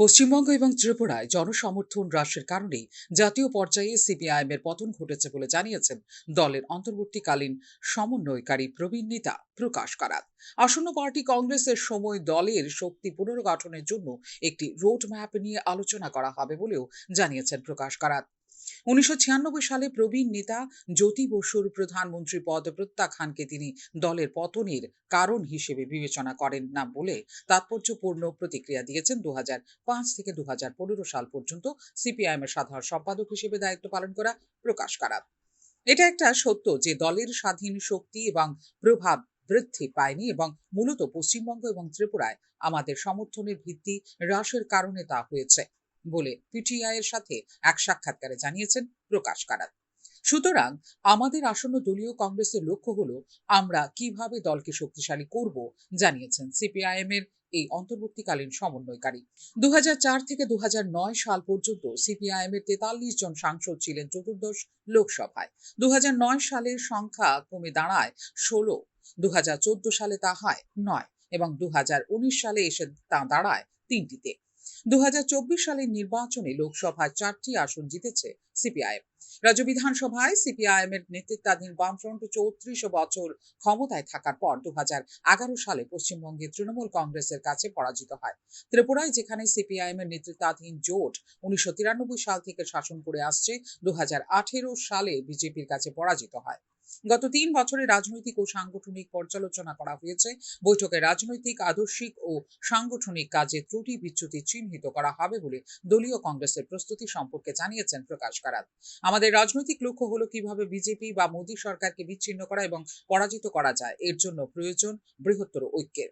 পশ্চিমবঙ্গ এবং ত্রিপুরায় জনসমর্থন হ্রাসের কারণেই জাতীয় পর্যায়ে সিপিআইএম এর পতন ঘটেছে বলে জানিয়েছেন দলের অন্তর্বর্তীকালীন সমন্বয়কারী প্রবীণ নেতা প্রকাশ কারাত। আসন্ন পার্টি কংগ্রেসের সময় দলের শক্তি পুনর্গঠনের জন্য একটি রোড ম্যাপ নিয়ে আলোচনা করা হবে বলেও জানিয়েছেন প্রকাশ কারাত। উনিশশো ছিয়ানব্বই সালে প্রবীণ নেতা জ্যোতি বসুর প্রধানমন্ত্রী পদ প্রত্যাখ্যানকে তিনি দলের পতনের কারণ হিসেবে বিবেচনা করেন না বলে তাৎপর্যপূর্ণ প্রতিক্রিয়া দিয়েছেন দু থেকে দু সাল পর্যন্ত সিপিআইএম এর সাধারণ সম্পাদক হিসেবে দায়িত্ব পালন করা প্রকাশ করা। এটা একটা সত্য যে দলের স্বাধীন শক্তি এবং প্রভাব বৃদ্ধি পায়নি এবং মূলত পশ্চিমবঙ্গ এবং ত্রিপুরায় আমাদের সমর্থনের ভিত্তি হ্রাসের কারণে তা হয়েছে। বলে পিটিআই এর সাথে এক সাক্ষাৎকারে জানিয়েছেন প্রকাশ কারাত। সুতরাং আমাদের আসন্ন দলীয় কংগ্রেসের লক্ষ্য হলো আমরা কীভাবে দলকে শক্তিশালী করব জানিয়েছেন সিপিআইএম এর এই অন্তর্বর্তীকালীন সমন্বয়কারী। দু থেকে দু সাল পর্যন্ত সিপিআইএম এর তেতাল্লিশ জন সাংসদ ছিলেন চতুর্দশ লোকসভায়। দু সালের সংখ্যা কমে দাঁড়ায় ষোলো দু সালে তা হয় নয় এবং দু হাজার উনিশ সালে এসে তা দাঁড়ায় তিনটিতে। দু হাজার চব্বিশ সালের নির্বাচনে লোকসভায় চারটি আসন জিতেছে সিপিআইএম রাজ্য বিধানসভায় সিপিআইএম এর নেতৃত্বাধীন বামফ্রন্ট চৌত্রিশ বছর ক্ষমতায় থাকার পর দু হাজার এগারো সালে পশ্চিমবঙ্গে তৃণমূল কংগ্রেসের কাছে পরাজিত হয়। ত্রিপুরায় যেখানে সিপিআইএম এর নেতৃত্বাধীন জোট উনিশশো তিরানব্বই সাল থেকে শাসন করে আসছে দু হাজার আঠেরো সালে বিজেপির কাছে পরাজিত হয়। গত তিন বছরে রাজনৈতিক ও সাংগঠনিক পর্যালোচনা করা হয়েছে। বৈঠকে রাজনৈতিক, আদর্শিক ও সাংগঠনিক কাজে ত্রুটি বিচ্যুতি চিহ্নিত করা হবে বলে দলীয় কংগ্রেসের প্রস্তুতি সম্পর্কে জানিয়েছেন প্রকাশ কারাত। আমাদের রাজনৈতিক লক্ষ্য হলো কীভাবে বিজেপি বা মোদী সরকারকে বিচ্ছিন্ন করা এবং পরাজিত করা যায়। এর জন্য প্রয়োজন বৃহত্তর ঐক্যের।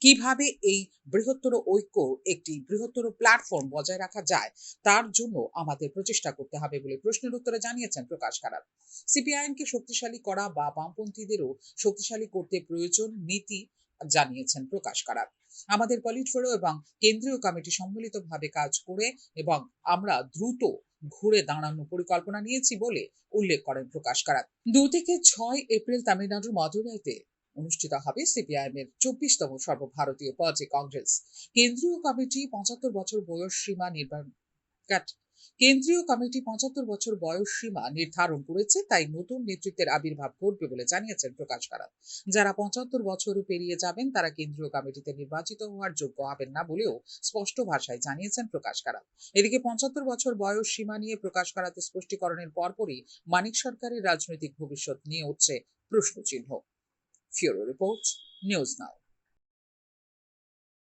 কীভাবে এই বৃহত্তর ঐক্য একটি বৃহত্তর প্ল্যাটফর্ম বজায় রাখা যায়, তার জন্য আমাদের প্রচেষ্টা করতে হবে বলে প্রশ্নের উত্তরে জানিয়েছেন প্রকাশ কারাত। সিপিআইএমকে শক্তিশালী করা বা বামপন্থীদেরও শক্তিশালী করতে প্রয়োজন নীতি জানিয়েছেন প্রকাশ কারাত। আমাদের পলিটফেরো এবং কেন্দ্রীয় কমিটি সম্মিলিতভাবে কাজ করে এবং আমরা দ্রুত ঘুরে দাঁড়ানোর পরিকল্পনা নিয়েছি বলে উল্লেখ করেন প্রকাশ কারাত। দু থেকে ছয় এপ্রিল তামিলনাড়ুর মদুরাইতে অনুষ্ঠিত হবে সিপিআইএম এর চব্বিশতম সর্বভারতীয় পার্টি কংগ্রেস। কেন্দ্রীয় কমিটি পঁচাত্তর বছর বয়স সীমা নির্বাচন কেন্দ্রীয় কমিটি পঁচাত্তর বছর বয়স সীমা নির্ধারণ করেছে, তাই নতুন নেতৃত্বের আবির্ভাব ঘটবে বলে জানিয়েছেন প্রকাশ কারাত যারা পঁচাত্তর বছর পেরিয়ে যাবেন, তারা কেন্দ্রীয় কমিটিতে নির্বাচিত হওয়ার যোগ্য হবেন না বলেও স্পষ্ট ভাষায় জানিয়েছেন প্রকাশ কারাত এদিকে পঁচাত্তর বছর বয়স সীমা নিয়ে প্রকাশ কারাতের স্পষ্টীকরণের পরপরই মানিক সরকারের রাজনৈতিক ভবিষ্যৎ নিয়ে উঠছে প্রশ্নচিহ্ন। ফিওরো রিপোর্ট, নিউজ নাও।